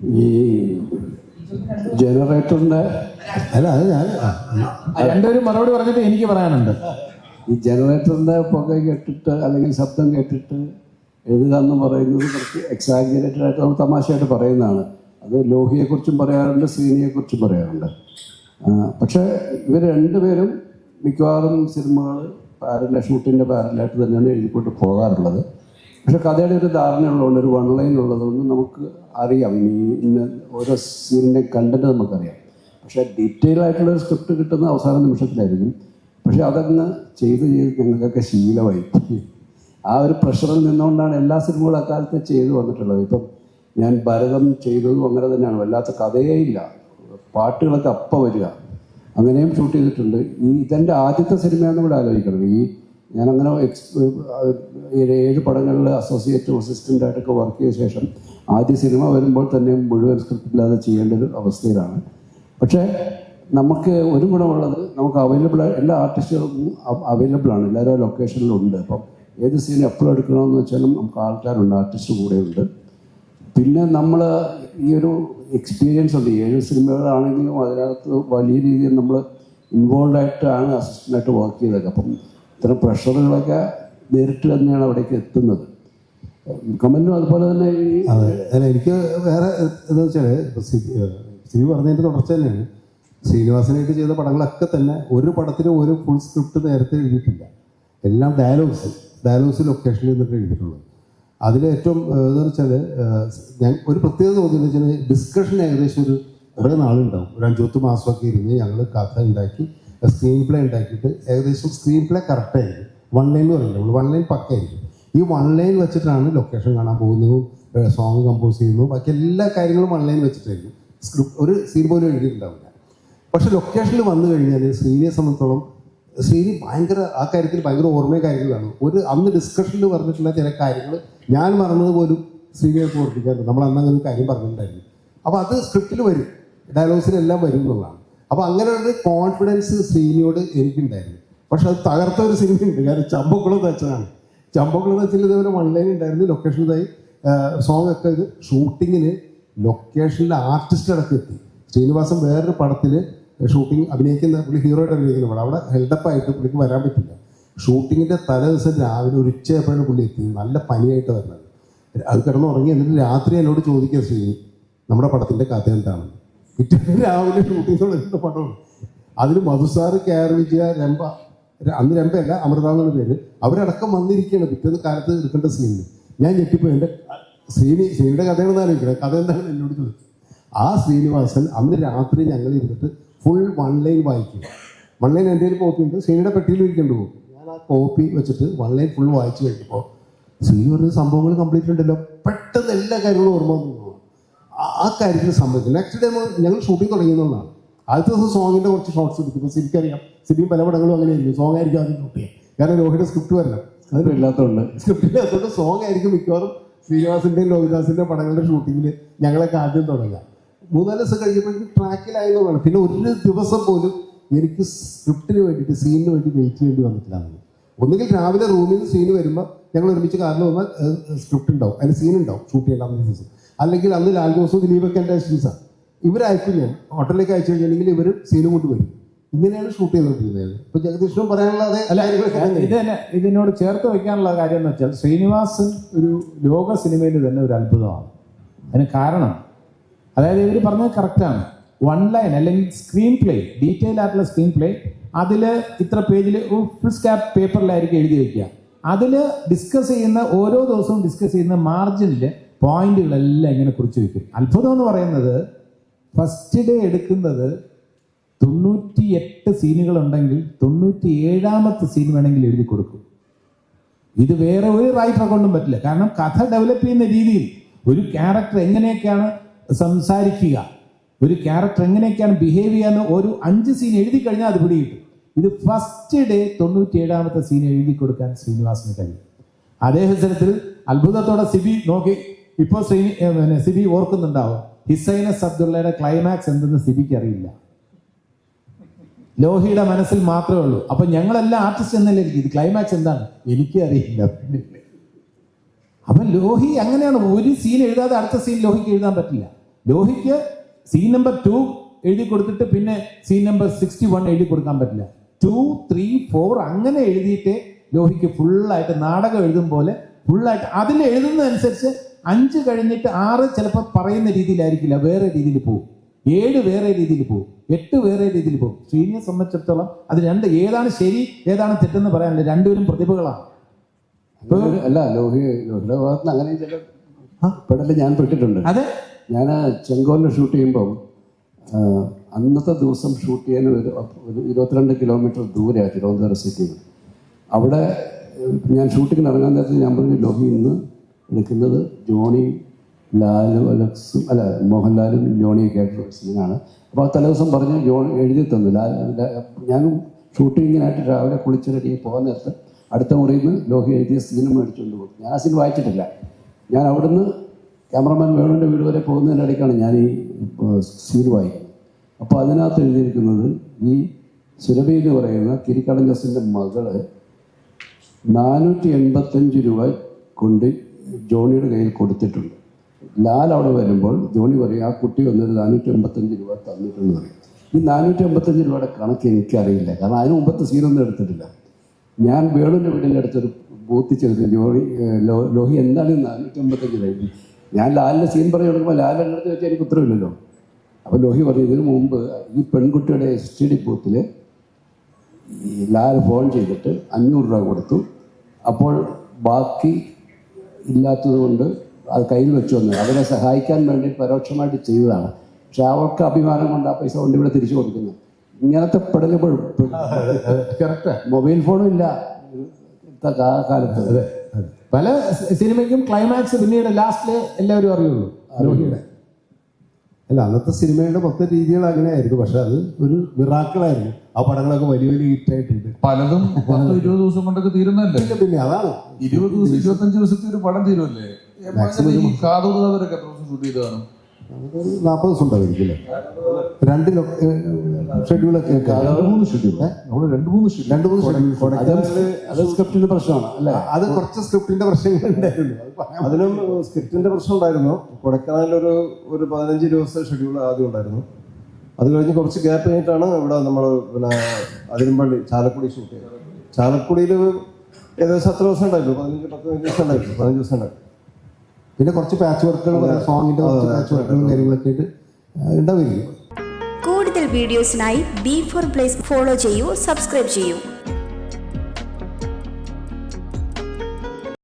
ഈ ജനറേറ്ററിന്റെ അല്ല അത് ഞാൻ രണ്ടുപേരും മറുപടി പറഞ്ഞിട്ട് എനിക്ക് പറയാനുണ്ട്. ഈ ജനറേറ്ററിന്റെ പുക കേട്ടിട്ട് അല്ലെങ്കിൽ ശബ്ദം കേട്ടിട്ട് എഴുതുക എന്ന് പറയുന്നത് കുറച്ച് എക്സാഗ്രേറ്റഡ് ആയിട്ട് നമ്മൾ തമാശയായിട്ട് പറയുന്നതാണ്. അത് ലോഹിയെക്കുറിച്ചും പറയാറുണ്ട് ശ്രീനിയെക്കുറിച്ചും പറയാറുണ്ട്. പക്ഷേ ഇവർ രണ്ടുപേരും മിക്കവാറും സിനിമകൾ പാരല ഷൂട്ടിന്റെ പാരലായിട്ട് തന്നെയാണ് എഴുതിക്കൊണ്ട് പോകാറുള്ളത്. പക്ഷെ കഥയുടെ ഒരു ധാരണയുള്ളതുകൊണ്ട് ഒരു വൺ ലൈൻ ഉള്ളതുകൊണ്ട് നമുക്ക് അറിയാം. ഈ ഇന്ന ഓരോ സീനിന്റെ കണ്ടന്റ് നമുക്കറിയാം. പക്ഷേ ഡീറ്റെയിൽ ആയിട്ടുള്ള ഒരു സ്ക്രിപ്റ്റ് കിട്ടുന്ന അവസാന നിമിഷത്തിലായിരിക്കും. പക്ഷെ അതങ്ങ് ചെയ്ത് ചെയ്ത് ഞങ്ങൾക്കൊക്കെ ശീലമായി. ആ ഒരു പ്രഷറിൽ നിന്നുകൊണ്ടാണ് എല്ലാ സിനിമകളും അക്കാലത്ത് ചെയ്തു വന്നിട്ടുള്ളത്. ഇപ്പം ഞാൻ ഭരതം ചെയ്തതും അങ്ങനെ തന്നെയാണ്. വല്ലാത്ത കഥയേ ഇല്ല. പാട്ടുകളൊക്കെ അപ്പം വരിക. അങ്ങനെയും ഷൂട്ട് ചെയ്തിട്ടുണ്ട്. ഈ ഇതെന്റെ ആദ്യത്തെ സിനിമയാണെന്ന് ഇവിടെ ആലോചിക്കണം. ഈ ഞാനങ്ങനെ എക്സ് ഏഴ് പടങ്ങളിൽ അസോസിയേറ്റ് അസിസ്റ്റന്റായിട്ടൊക്കെ വർക്ക് ചെയ്ത ശേഷം ആദ്യ സിനിമ വരുമ്പോൾ തന്നെ മുഴുവൻ സ്ക്രിപ്റ്റ് ഇല്ലാതെ ചെയ്യേണ്ട ഒരു അവസ്ഥയിലാണ്. പക്ഷേ നമുക്ക് ഒരു ഗുണമുള്ളത് നമുക്ക് അവൈലബിൾ എല്ലാ ആർട്ടിസ്റ്റുകളും അവൈലബിൾ ആണ്. എല്ലാവരും ലൊക്കേഷനിലുണ്ട് അപ്പം ഏത് സീൻ എപ്പോഴും എടുക്കണമെന്ന് വെച്ചാലും നമുക്ക് ആൾക്കാരുണ്ട് ആർട്ടിസ്റ്റ് കൂടെയുണ്ട് പിന്നെ നമ്മൾ ഈ ഒരു എക്സ്പീരിയൻസ് ഉണ്ട്. ഏഴ് സിനിമകളാണെങ്കിലും അതിനകത്ത് വലിയ രീതിയിൽ നമ്മൾ ഇൻവോൾവ് ആയിട്ടാണ് അസിസ്റ്റന്റായിട്ട് വർക്ക് ചെയ്തത് അപ്പം ഇത്തരം പ്രഷറുകളൊക്കെ നേരിട്ട് തന്നെയാണ് അവിടേക്ക് എത്തുന്നത്. കമലിനും അതുപോലെ തന്നെ അതെ. എനിക്ക് വേറെ എന്താ വെച്ചാൽ ശ്രീ പറഞ്ഞതിന്റെ തുടർച്ച തന്നെയാണ്. ശ്രീനിവാസനായിട്ട് ചെയ്ത പടങ്ങളൊക്കെ തന്നെ ഒരു പടത്തിന് ഒരു ഫുൾ സ്ക്രിപ്റ്റ് നേരത്തെ എഴുതിയിട്ടില്ല. എല്ലാം ഡയലോഗ്സ് ഡയലോഗ്സ് ലൊക്കേഷനിൽ നിന്നിട്ട് എഴുതിയിട്ടുള്ളത്. അതിൽ ഏറ്റവും എന്താ വെച്ചാൽ ഞാൻ ഒരു പ്രത്യേകത തോന്നിയെന്ന് വെച്ചാൽ ഡിസ്കഷൻ ഏകദേശം ഒരു കുറേ നാളുണ്ടാവും. ഒരു അഞ്ചുപത്ത് മാസമൊക്കെ ഇരുന്ന് ഞങ്ങൾ കഥ ഉണ്ടാക്കി സ്ക്രീൻ പ്ലേ ഉണ്ടാക്കിയിട്ട് ഏകദേശം സ്ക്രീൻ പ്ലേ കറക്റ്റായിരിക്കും വൺ ലൈൻ പറയുന്നത് വൺ ലൈൻ പക്കായിരിക്കും. ഈ വൺ ലൈൻ വെച്ചിട്ടാണ് ലൊക്കേഷൻ കാണാൻ പോകുന്നതും സോങ് കമ്പോസ് ചെയ്യുന്നു ബാക്കി എല്ലാ കാര്യങ്ങളും വൺ ലൈൻ വെച്ചിട്ടായിരിക്കും. സ്ക്രിപ്റ്റ് ഒരു സീൻ പോലും എഴുതിയിട്ടുണ്ടാവില്ല. പക്ഷെ ലൊക്കേഷനിൽ വന്നു കഴിഞ്ഞാൽ ശ്രീനിയെ സംബന്ധിച്ചോളം ശ്രീനി ഭയങ്കര ആ കാര്യത്തിൽ ഭയങ്കര ഓർമ്മയും കാര്യങ്ങളാണ്. ഒരു അന്ന് ഡിസ്കഷനിൽ പറഞ്ഞിട്ടുള്ള ചില കാര്യങ്ങൾ ഞാൻ മറന്നത് പോലും ശ്രീനിയെ ഓർമ്മിക്കാറുണ്ട് നമ്മൾ അന്ന് അങ്ങനെ ഒരു കാര്യം പറഞ്ഞിട്ടുണ്ടായിരുന്നു. അപ്പോൾ അത് സ്ക്രിപ്റ്റിൽ വരും. ഡയലോഗ്സിലെല്ലാം വരും എന്നുള്ളതാണ്. അപ്പോൾ അങ്ങനെ ഒരു കോൺഫിഡൻസ് ശ്രീനിയോട് എനിക്കുണ്ടായിരുന്നു. പക്ഷെ അത് തകർത്ത ഒരു സിനിമയുണ്ട്. കാരണം ചമ്പക്കുളം തച്ചതാണ് ചമ്പക്കുളം തച്ചിൽ ഇതേപോലെ വൺ ഉണ്ടായിരുന്നു. ലൊക്കേഷൻ ഇതായി. സോങ് ഒക്കെ ഇത് ഷൂട്ടിങ്ങിന് ലൊക്കേഷനിലെ ആർട്ടിസ്റ്റ് അടക്കം എത്തി. ശ്രീനിവാസൻ വേറൊരു പടത്തിൽ ഷൂട്ടിംഗ് അഭിനയിക്കുന്ന പുള്ളി ഹീറോയിട്ട് അഭിനയിക്കുന്ന പടം. അവിടെ ഹെൽഡപ്പായിട്ട് പുള്ളിക്ക് വരാൻ പറ്റില്ല. ഷൂട്ടിങ്ങിന്റെ തലേ ദിവസം രാവിലെ ഒരു ഉച്ചയപ്പോഴാണ് പുള്ളി എത്തി നല്ല പനിയായിട്ട് വരുന്നത് അത് കിടന്നുറങ്ങി. എന്നിട്ട് രാത്രി എന്നോട് ചോദിക്കുക ശ്രീനി നമ്മുടെ പടത്തിന്റെ കഥ എന്താണ് രാവിലെ ഷൂട്ടിംഗ് തുടങ്ങുന്ന പടമാണ്. അതിൽ മധുസാറ് കെ ആർ വിജയ രംഭ അന്ന് രംഭയല്ല അമൃത പേര്. അവരടക്കം വന്നിരിക്കുകയാണ് പിറ്റേന്ന് കാലത്ത് എടുക്കേണ്ട സീനിൽ ഞാൻ ഞെട്ടിപ്പോയി. എന്റെ ശ്രീനി ശ്രീനിയുടെ കഥയാണെന്ന് ആലോചിക്കുന്നത് കഥ എന്താണ് എന്നോട് ചോദിച്ചത് ആ ശ്രീനിവാസൻ അന്ന് രാത്രി ഞങ്ങൾ ഇരുന്നിട്ട് ഫുൾ വൺ ലൈൻ വായിക്കും. വൺ ലൈൻ എന്റെ കയ്യിൽ കോപ്പി ഉണ്ട്. ശ്രീനിയുടെ പെട്ടിയിൽ ഇരിക്കേണ്ടി പോകും. ഞാൻ ആ കോപ്പി വെച്ചിട്ട് വൺ ലൈൻ ഫുൾ വായിച്ചു കഴിഞ്ഞപ്പോൾ ശ്രീ പറഞ്ഞ സംഭവങ്ങൾ കംപ്ലീറ്റ് ഉണ്ടല്ലോ. പെട്ടെന്ന് എല്ലാ കാര്യങ്ങളും ഓർമ്മ വന്നു. ആ- കാര്യത്തിൽ സംഭവിച്ചു നെക്സ്റ്റ് ഡേ ഞങ്ങൾ ഷൂട്ടിംഗ് തുടങ്ങിയെന്നുള്ളതാണ് ആദ്യത്തെ ദിവസം സോങ്ങിന്റെ കുറച്ച് ഷോർട്സ് എടുക്കും. സിനിക്കറിയാം സിനിമ പല പടങ്ങളും അങ്ങനെയായിരിക്കും സോങ് ആയിരിക്കും ആദ്യം ഷൂട്ട് ചെയ്യുക കാരണം രോഹിയുടെ സ്ക്രിപ്റ്റ് വരണം അതിലും ഇല്ലാത്തതുകൊണ്ട് സ്ക്രിപ്റ്റിൽ അതുകൊണ്ട് സോങ് ആയിരിക്കും മിക്കവാറും ശ്രീനിവാസിന്റെയും രോഹിദാസിന്റെ പടങ്ങളുടെ ഷൂട്ടിങ്ങിൽ ഞങ്ങളൊക്കെ ആദ്യം തുടങ്ങുക. മൂന്നാൽ ദിവസം കഴിഞ്ഞപ്പോഴേക്കും ട്രാക്കിലായി എന്നുള്ളതാണ്. പിന്നെ ഒരു ദിവസം പോലും എനിക്ക് സ്ക്രിപ്റ്റിന് വേണ്ടിയിട്ട് സീനിന് വേണ്ടി വെയിറ്റ് ചെയ്യേണ്ടി വന്നിട്ടില്ല. ഒന്നുകിൽ രാവിലെ റൂമിൽ നിന്ന് സീന് വരുമ്പോൾ ഞങ്ങൾ ഒരുമിച്ച് കാറിൽ വന്നാൽ സ്ക്രിപ്റ്റ് ഉണ്ടാവും. അതിന് സീൻ ഉണ്ടാവും. ഷൂട്ട് ചെയ്യേണ്ട ദിവസം. അല്ലെങ്കിൽ അന്ന് ലാൽ ജോസും ദിലീപൊക്കെ എന്റെ അസിസ്റ്റൻസാണ് ഇവരയക്കും ഞാൻ. ഹോട്ടലിലേക്ക് അയച്ചു കഴിഞ്ഞിട്ടുണ്ടെങ്കിൽ ഇവർ സീനും കൊണ്ട് വരും. ഇങ്ങനെയാണ് ഷൂട്ട് ചെയ്തുകൊണ്ടിരുന്നത് ഇപ്പൊ ജഗദീഷിനും പറയാനുള്ള അതേ. ഇത് തന്നെ ഇതിനോട് ചേർത്ത് വെക്കാനുള്ള കാര്യം എന്ന് വെച്ചാൽ ശ്രീനിവാസൻ ഒരു ലോക സിനിമയിൽ തന്നെ ഒരു അത്ഭുതമാണ്. അതിന് കാരണം അതായത് ഇവർ പറഞ്ഞത് കറക്റ്റാണ് വൺ ലൈൻ അല്ലെങ്കിൽ സ്ക്രീൻ പ്ലേ ഡീറ്റെയിൽ ആയിട്ടുള്ള സ്ക്രീൻ പ്ലേ അതിൽ ഇത്ര പേജിൽ ഫുൾ സ്കാപ്പ് പേപ്പറിലായിരിക്കും എഴുതി വെക്കുക. അതിൽ ഡിസ്കസ് ചെയ്യുന്ന ഓരോ ദിവസവും ഡിസ്കസ് ചെയ്യുന്ന മാർജിനിൽ പോയിന്റുകളെല്ലാം ഇങ്ങനെ കുറിച്ച് വയ്ക്കും അത്ഭുതം എന്ന് പറയുന്നത് ഫസ്റ്റ് ഡേ എടുക്കുന്നത് തൊണ്ണൂറ്റി എട്ട് സീനുകൾ ഉണ്ടെങ്കിൽ തൊണ്ണൂറ്റി ഏഴാമത്തെ സീൻ വേണമെങ്കിൽ എഴുതി കൊടുക്കും. ഇത് വേറെ ഒരു റൈറ്ററെ കൊണ്ടും പറ്റില്ല. കാരണം കഥ ഡെവലപ്പ് ചെയ്യുന്ന രീതിയിൽ ഒരു ക്യാരക്ടർ എങ്ങനെയൊക്കെയാണ് സംസാരിക്കുക ഒരു ക്യാരക്ടർ എങ്ങനെയൊക്കെയാണ് ബിഹേവ് ചെയ്യാന്ന് ഒരു അഞ്ച് സീൻ എഴുതി കഴിഞ്ഞാൽ അത് പിടികിട്ടും. ഇത് ഫസ്റ്റ് ഡേ തൊണ്ണൂറ്റി ഏഴാമത്തെ സീൻ എഴുതി കൊടുക്കാൻ ശ്രീനിവാസിന് കഴിയും. അതേ അവസരത്തിൽ അത്ഭുതത്തോടെ സിബി നോക്കി. ഇപ്പോൾ സിബി ഓർക്കുന്നുണ്ടാവും. ഹിസൈനസ് അബ്ദുള്ളയുടെ ക്ലൈമാക്സ് എന്തെന്ന് സിബിക്ക് അറിയില്ല. ലോഹിയുടെ മനസ്സിൽ മാത്രമേ ഉള്ളൂ. അപ്പൊ ഞങ്ങളെല്ലാം ആർട്ടിസ്റ്റ് എന്നല്ലേ. ഇത് ക്ലൈമാക്സ് എന്താണ്? എനിക്ക് അറിയില്ല. അപ്പൊ ലോഹി അങ്ങനെയാണ്. ഒരു സീൻ എഴുതാതെ അടുത്ത സീൻ ലോഹിക്ക് എഴുതാൻ പറ്റില്ല. ലോഹിക്ക് സീൻ നമ്പർ ടു എഴുതി കൊടുത്തിട്ട് പിന്നെ സീൻ നമ്പർ സിക്സ്റ്റി വൺ എഴുതി കൊടുക്കാൻ പറ്റില്ല. ടു ത്രീ ഫോർ അങ്ങനെ എഴുതിയിട്ട് ലോഹിക്ക് ഫുള്ളായിട്ട് നാടകം എഴുതും പോലെ ഫുള്ളായിട്ട് അതിൽ എഴുതുന്നതനുസരിച്ച് അഞ്ച് കഴിഞ്ഞിട്ട് ആറ് ചിലപ്പോൾ പറയുന്ന രീതിയിലായിരിക്കില്ല. വേറെ രീതിയിൽ പോകും ഏഴ് വേറെ രീതിയിൽ പോകും എട്ട് വേറെ രീതിയിൽ പോകും ശ്രീനിയെ സംബന്ധിച്ചിടത്തോളം അത് രണ്ട് ഏതാണ് ശരി ഏതാണ് തെറ്റെന്ന് പറയാനില്ല. രണ്ടുപേരും പ്രതിഭകളാണ്. അല്ല ലോഹി ലോഹിയുടെ ഭാഗത്ത് നിന്ന് അങ്ങനെ ചില പെടൽ ഞാൻ പെട്ടിട്ടുണ്ട് അതെ? ഞാൻ ചെങ്കോലിൽ ഷൂട്ട് ചെയ്യുമ്പോൾ അന്നത്തെ ദിവസം ഷൂട്ട് ചെയ്യാൻ ഒരു ഒരു ഇരുപത്തിരണ്ട് കിലോമീറ്റർ ദൂരെയാണ് തിരുവനന്തപുരം സിറ്റിയിൽ അവിടെ ഞാൻ ഷൂട്ടിങ്ങിന് ഇറങ്ങാൻ നേരത്ത് ഞാൻ പറഞ്ഞു ലോഹി ഇന്ന് എടുക്കുന്നത് ജോണി ലാലു അലക്സും അല്ല മോഹൻലാലും ജോണിയൊക്കെ ആയിട്ടുള്ള സീനാണ് അപ്പോൾ ആ തലേദിവസം പറഞ്ഞ് ജോൺ എഴുതി തന്നു. ലാൽ ഞാനും ഷൂട്ടിങ്ങിനായിട്ട് രാവിലെ കുളിച്ച് റെഡി പോകാൻ നേരത്ത് അടുത്ത മുറിയിൽ നിന്ന് ലോഹി എഴുതിയ സീനും മേടിച്ചുകൊണ്ട് പോകും ഞാൻ ആ സീൻ വായിച്ചിട്ടില്ല. ഞാൻ അവിടുന്ന് ക്യാമറമാൻ വേണുവിന്റെ വീട് വരെ പോകുന്നതിനിടയ്ക്കാണ് ഞാൻ ഈ സീൻ വായിക്കുന്നത്. അപ്പോൾ അതിനകത്ത് എഴുതിയിരിക്കുന്നത് ഈ സുരഭി എന്ന് പറയുന്ന കിരിക്കടൻ മകൾ നാനൂറ്റി എൺപത്തഞ്ച് രൂപ കൊണ്ട് ജോണിയുടെ കയ്യിൽ കൊടുത്തിട്ടുണ്ട്. ലാൽ അവിടെ വരുമ്പോൾ ജോണി പറയും ആ കുട്ടി വന്നിട്ട് നാനൂറ്റി എൺപത്തഞ്ച് രൂപ തന്നിട്ടുണ്ട് പറയും. ഈ നാനൂറ്റി എൺപത്തഞ്ച് രൂപയുടെ കണക്ക് എനിക്കറിയില്ല. കാരണം അതിന് മുമ്പത്തെ സീനൊന്നും എടുത്തിട്ടില്ല. ഞാൻ വേണുവിന്റെ വീടിന്റെ അടുത്തൊരു ബൂത്തിൽ ചെലുത്തി ജോണി ലോഹി എന്താണ് നാനൂറ്റി എൺപത്തഞ്ച് രൂപ ഞാൻ ലാലിന്റെ സീൻ പറഞ്ഞു കൊടുക്കുമ്പോൾ ലാലിന്റെ അടുത്ത് വെച്ചാൽ എനിക്ക് ഉത്തരവില്ലല്ലോ. അപ്പോൾ ലോഹി പറഞ്ഞു ഇതിനു മുമ്പ് ഈ പെൺകുട്ടിയുടെ എസ് ടി ഡി ബൂത്തിൽ ഈ ലാൽ ഫോൺ ചെയ്തിട്ട് അഞ്ഞൂറ് രൂപ കൊടുത്തു. അപ്പോൾ ബാക്കി ഇല്ലാത്തത് കൊണ്ട് അത് കയ്യിൽ വെച്ചു വന്നു അവരെ സഹായിക്കാൻ വേണ്ടി പരോക്ഷമായിട്ട് ചെയ്തതാണ്. പക്ഷെ അവർക്ക് അഭിമാനം കൊണ്ട് ആ പൈസ കൊണ്ട് ഇവിടെ തിരിച്ചു കൊടുക്കുന്നു. ഇങ്ങനത്തെ പെടലുകൾ കറക്റ്റ്. മൊബൈൽ ഫോണും ഇല്ല. കാലത്ത്. പല സിനിമയ്ക്കും ക്ലൈമാക്സ് പിന്നീട് ലാസ്റ്റിൽ എല്ലാവരും അറിയുള്ളൂ. അല്ല അന്നത്തെ സിനിമയുടെ മൊത്തം രീതികൾ അങ്ങനെയായിരുന്നു. പക്ഷെ അത് ഒരു മിറാക്കിളായിരുന്നു. ആ പടങ്ങളൊക്കെ വലിയ വലിയ ഹിറ്റായിട്ടുണ്ട്. പലതും പത്ത് ഇരുപത് ദിവസം കൊണ്ടൊക്കെ തീരുന്നല്ലേ പിന്നെ അതാണ്. ഇരുപത് ദിവസം ഇരുപത്തഞ്ച് ദിവസത്തെ ഒരു പടം തീരുമല്ലേ കാതോട് കാതോരൊക്കെ എത്ര ദിവസം ഷൂട്ട് ചെയ്ത് കാണും? നമുക്കൊരു നാൽപ്പത് ദിവസം ഉണ്ടായിരിക്കും രണ്ട് ഷെഡ്യൂളൊക്കെ മൂന്ന് ഷെഡ്യൂൾ നമ്മൾ രണ്ട് മൂന്ന് ഷെഡ്യൂൾ രണ്ട് മൂന്ന് ഷെഡ്യൂൾ അത് സ്ക്രിപ്റ്റിന്റെ പ്രശ്നമാണ് അല്ലേ? അത് കുറച്ച് സ്ക്രിപ്റ്റിന്റെ പ്രശ്നങ്ങൾ ഉണ്ടായിരുന്നു. അത് അതിനും സ്ക്രിപ്റ്റിന്റെ പ്രശ്നം ഉണ്ടായിരുന്നു. കൊടക്കനാലിൽ ഒരു ഒരു പതിനഞ്ച് ദിവസത്തെ ഷെഡ്യൂൾ ആദ്യം ഉണ്ടായിരുന്നു. അത് കഴിഞ്ഞ് കുറച്ച് ഗ്യാപ്പ് കഴിഞ്ഞിട്ടാണ് ഇവിടെ നമ്മൾ പിന്നെ അതിരമ്പള്ളി ചാലക്കുടി ഷൂട്ട് ചെയ്തത്. ചാലക്കുടിയിൽ ഏകദേശം അത്ര ദിവസം ഉണ്ടായിരുന്നു? പതിനഞ്ച് പത്ത് ദിവസം ഉണ്ടായിരുന്നു. പതിനഞ്ച് ദിവസം ഉണ്ടായിരുന്നു. പിന്നെ കുറച്ച് പാച്ച് വർക്കുകൾ സോങ്ങിന്റെ കുറച്ച് പാച്ച് വർക്കുകളും കാര്യങ്ങളൊക്കെ ആയിട്ട് ഉണ്ടാവില്ല കൂടുതൽ വീഡിയോസിനായി ബി ഫോർ പ്ലേസ് ഫോളോ ചെയ്യൂ സബ്സ്ക്രൈബ് ചെയ്യൂ.